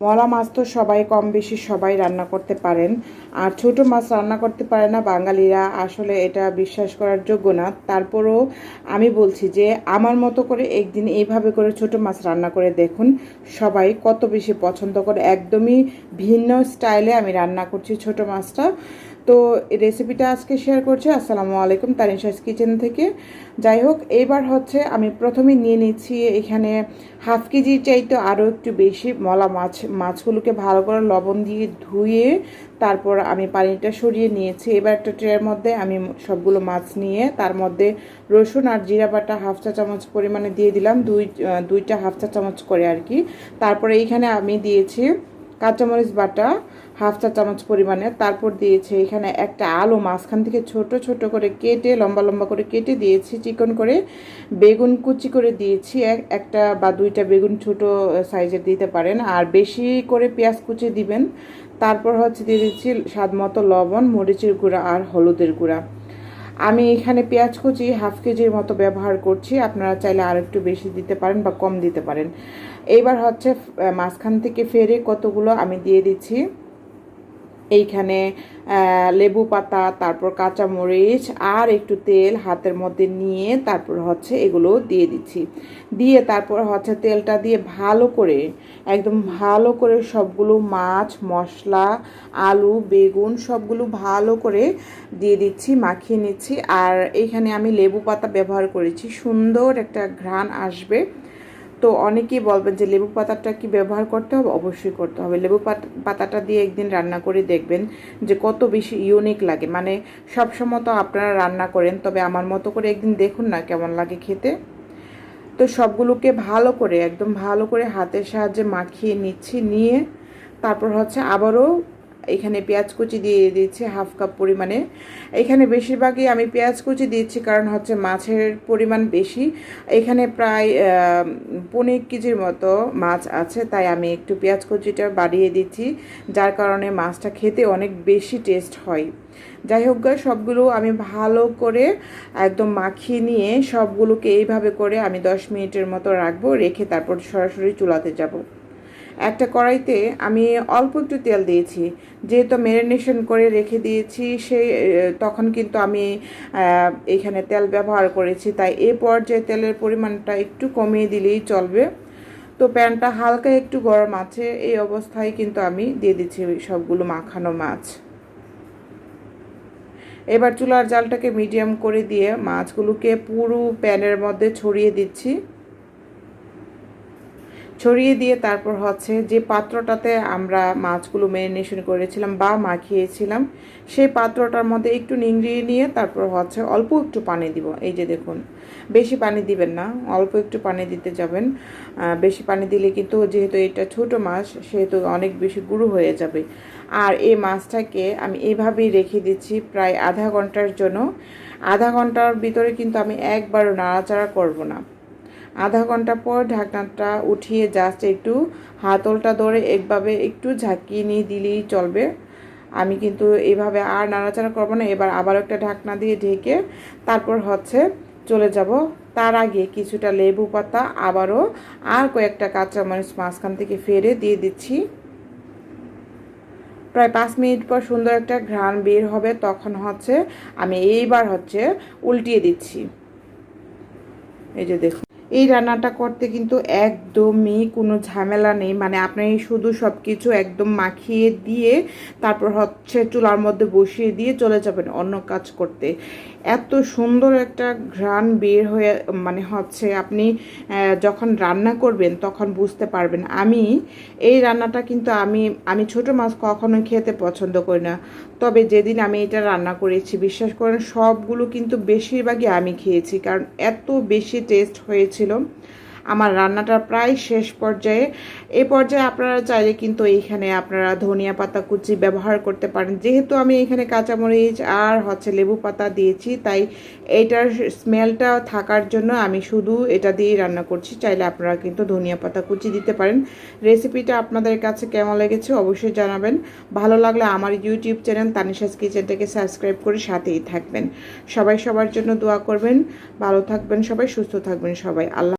মলা মাছ তো সবাই কম বেশি সবাই রান্না করতে পারেন। আর ছোট মাছ রান্না করতে পারে না বাঙালিরা। আসলে এটা বিশ্বাস করার যোগ্য না। তারপরেও আমি বলছি যে, আমার মতো করে একদিন এইভাবে করে ছোট মাছ রান্না করে দেখুন। সবাই কত বেশি পছন্দ করে। একদমই ভিন্ন স্টাইলে আমি রান্না করছি ছোট মাছটা। তো রেসিপিটা আজকে শেয়ার করছি। আসসালামু আলাইকুম তানিশাস কিচেন থেকে। যাই হোক এইবার হচ্ছে আমি প্রথমে নিয়ে নিচ্ছি এখানে হাফ কেজি চাইতে আরও একটু বেশি মলা মাছ মাছগুলোকে ভালো করে লবণ দিয়ে ধুয়ে তারপর আমি পানিটা সরিয়ে নিয়েছি। এবার একটা ট্রের মধ্যে আমি সবগুলো মাছ নিয়ে তার মধ্যে রসুন আর জিরা বাটা হাফ চা চামচ পরিমাণে দিয়ে দিলাম, দুই, দুইটা হাফ চা চামচ করে আর কি। তারপরে এইখানে আমি দিয়েছি কাঁচামরিচ বাটা হাফ চা চামচ পরিমাণে। তারপর দিয়েছি এখানে একটা আলু মাঝখান থেকে ছোট ছোট করে কেটে, লম্বা লম্বা করে কেটে দিয়েছি, চিকন করে। বেগুন কুচি করে দিয়েছি একটা বা দুইটা বেগুন ছোট সাইজের দিতে পারেন। আর বেশি করে পেঁয়াজ কুচি দিবেন। তারপর হচ্ছে দিয়ে দিচ্ছি স্বাদ মতো লবণ, মরিচের গুঁড়া আর হলুদের গুঁড়া। আমি এখানে পেঁয়াজ কুচি হাফ কেজির মতো ব্যবহার করছি। আপনারা চাইলে আর একটু বেশি দিতে পারেন বা কম দিতে পারেন। এইবার হচ্ছে মাঝখান থেকে ফেরে কতগুলো আমি দিয়ে দিচ্ছি। এইখানে লেবু পাতা, তারপর কাঁচামরিচ, আর একটু তেল হাতের মধ্যে নিয়ে তারপর হচ্ছে এগুলো দিয়ে দিচ্ছি। দিয়ে তারপর হচ্ছে তেলটা দিয়ে ভালো করে, একদম ভালো করে সবগুলো মাছ, মশলা, আলু, বেগুন সবগুলো ভালো করে দিয়ে দিচ্ছি, মাখিয়ে নিচ্ছি। আর এইখানে আমি লেবু পাতা ব্যবহার করেছি। সুন্দর একটা ঘ্রাণ আসবে। তো অনেকেই বলবেন যে লেবু পাতাটা কি ব্যবহার করতে হবে? অবশ্যই করতে হবে। লেবু পাতাটা দিয়ে একদিন রান্না করে দেখবেন যে কত বেশি ইউনিক লাগে। মানে সবসময় তো আপনারা রান্না করেন, তবে আমার মতো করে একদিন দেখুন না কেমন লাগে খেতে। তো সবগুলোকে ভালো করে, একদম ভালো করে হাতের সাহায্যে মাখিয়ে নিচ্ছি, নিয়ে তারপর হচ্ছে আবারও এখানে পেঁয়াজ কুচি দিয়ে দিচ্ছি হাফ কাপ পরিমাণে। এখানে বেশিরভাগই আমি পেঁয়াজ কুচি দিচ্ছি কারণ হচ্ছে মাছের পরিমাণ বেশি। এখানে প্রায় পনেরো কেজির মতো মাছ আছে, তাই আমি একটু পেঁয়াজ কুচিটা বাড়িয়ে দিচ্ছি, যার কারণে মাছটা খেতে অনেক বেশি টেস্ট হয়। যাই হোক গায়ে সবগুলো আমি ভালো করে একদম মাখিয়ে নিয়ে সবগুলোকে এইভাবে করে আমি দশ মিনিটের মতো রাখব, রেখে তারপর সরাসরি চুলাতে যাব। একটা কড়াইতে আমি অল্প একটু তেল দিয়েছি। যেহেতু ম্যারিনেশন করে রেখে দিয়েছি সেই তখন কিন্তু আমি এখানে তেল ব্যবহার করেছি। তাই এ পর্যায়ে তেলের পরিমাণটা একটু কমিয়ে দিলেই চলবে। তো প্যানটা হালকা একটু গরম আছে, এই অবস্থায় কিন্তু আমি দিয়ে দিচ্ছি সবগুলো মাখানো মাছ। এবার চুলার জালটাকে মিডিয়াম করে দিয়ে মাছগুলোকে পুরো প্যানের মধ্যে ছড়িয়ে দিচ্ছি। ছড়িয়ে দিয়ে তারপর হচ্ছে যে পাত্রটাতে আমরা মাছগুলো ম্যারিনেশন করেছিলাম বা মাখিয়েছিলাম, সেই পাত্রটার মধ্যে একটু নিংড়িয়ে নিয়ে তারপর হচ্ছে অল্প একটু পানি দিব। এই যে দেখুন, বেশি পানি দিবেন না, অল্প একটু পানি দিতে যাবেন। বেশি পানি দিলে কিন্তু যেহেতু এটা ছোট মাছ, সেহেতু অনেক বেশি গুঁড়ো হয়ে যাবে। আর এই মাছটাকে আমি এভাবেই রেখে দিচ্ছি প্রায় আধা ঘণ্টার জন্য। আধা ঘণ্টার ভিতরে কিন্তু আমি একবারও নাড়াচাড়া করব না। আধা ঘণ্টা পর ঢাকনাটা উঠিয়ে জাস্ট একটু হাতলটা ধরে একভাবে একটু ঝাঁকিয়ে নিয়ে দিলেই চলবে। আমি কিন্তু এইভাবে আর নাড়াচাড়া করব না, এবার আবার একটা ঢাকনা দিয়ে ঢেকে তারপর হচ্ছে চলে যাব। তার আগে কিছুটা লেবু পাতা, আবারও আর কয়েকটা কাঁচা কাঁচামরিচ মাঝখান থেকে ফেরে দিয়ে দিচ্ছি। প্রায় পাঁচ মিনিট পর সুন্দর একটা ঘ্রাণ বের হবে, তখন হচ্ছে আমি এইবার হচ্ছে উল্টিয়ে দিচ্ছি। এই যে দেখুন। এই রান্নাটা করতে কিন্তু একদমই কোনো ঝামেলা নেই। মানে আপনি শুধু সব কিছু একদম মাখিয়ে দিয়ে, তারপর হচ্ছে চুলার মধ্যে বসিয়ে দিয়ে চলে যাবেন অন্য কাজ করতে। এত সুন্দর একটা ঘ্রাণ বের হয়ে মানে হচ্ছে আপনি যখন রান্না করবেন তখন বুঝতে পারবেন। আমি, এই রান্নাটা কিন্তু আমি আমি ছোট মাছ কখনো খেতে পছন্দ করি না। তবে যেদিন আমি এটা রান্না করেছি, বিশ্বাস করেন, সবগুলো কিন্তু বেশিরভাগই আমি খেয়েছি, কারণ এত বেশি টেস্ট হয়েছিল। আমার রান্নাটা প্রায় শেষ পর্যায়ে। এই পর্যায়ে আপনারা চাইলে কিন্তু এইখানে আপনারা ধনিয়া পাতা, কুচি ব্যবহার করতে পারেন। যেহেতু আমি এখানে কাঁচামরিচ আর হচ্ছে লেবু পাতা দিয়েছি, তাই এইটার স্মেলটা থাকার জন্য আমি শুধু এটা দিয়েই রান্না করছি। চাইলে আপনারা কিন্তু ধনিয়া পাতা, কুচি দিতে পারেন। রেসিপিটা আপনাদের কাছে কেমন লেগেছে অবশ্যই জানাবেন। ভালো লাগলে আমার ইউটিউব চ্যানেল তানিশাস কিচেনটাকে সাবস্ক্রাইব করে সাথেই থাকবেন। সবাই সবার জন্য দোয়া করবেন। ভালো থাকবেন সবাই, সুস্থ থাকবেন সবাই। আল্লাহ